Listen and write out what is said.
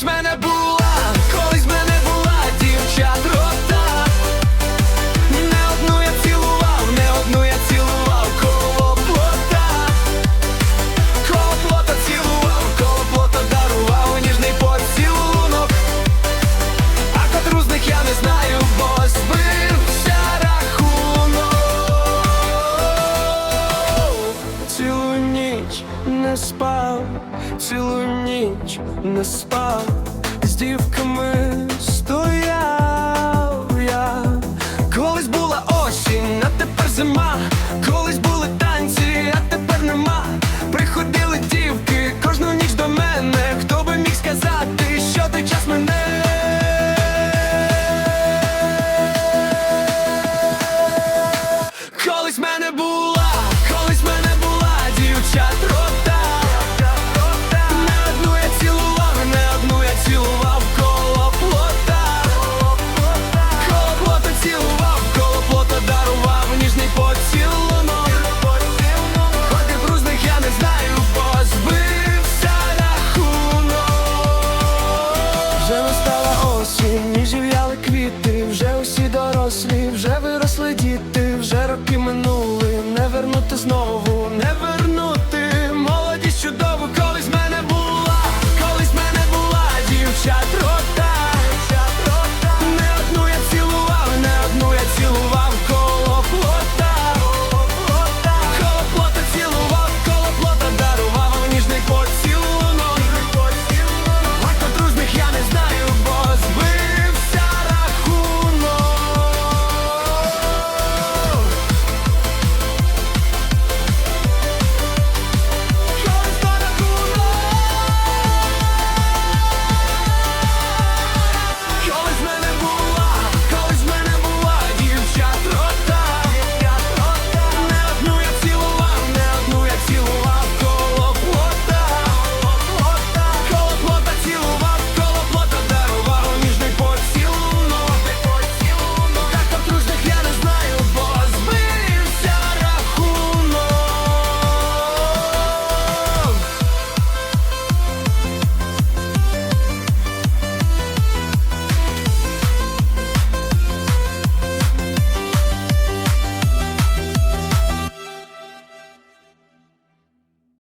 Колись мене був. не спав, цілу ніч не спав, з дівками стояв я, колись була осінь, а тепер зима. квітці, ніж квіти, вже усі дорослі, вже виросли діти, вже роки минули, не вернути знову.